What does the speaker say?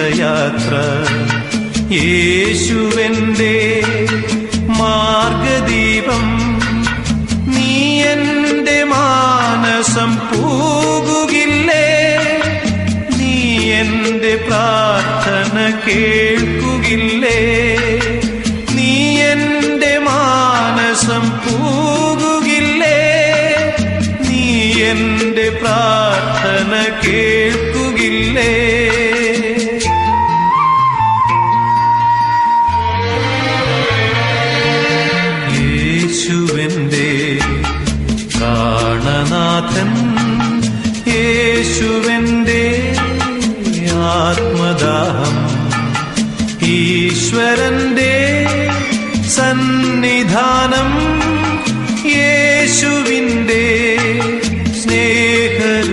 ജീവിതയാത്ര യേശുവിന്റെ മാർഗദീപം നീ എന്റെ മാനസം പോകുകില്ലേ? നീ എന്റെ പ്രാർത്ഥന കേൾക്കുകില്ലേ? നീ എന്റെ മാനസം പോകുകില്ലേ? നീ എന്റെ പ്രാർത്ഥന കേൾക്കുകില്ലേ? യേശുവന്റെ കാണനാഥൻ യേശുവിന്റെ ആത്മദാഹം ഈശ്വരന്റെ സന്നിധാനം.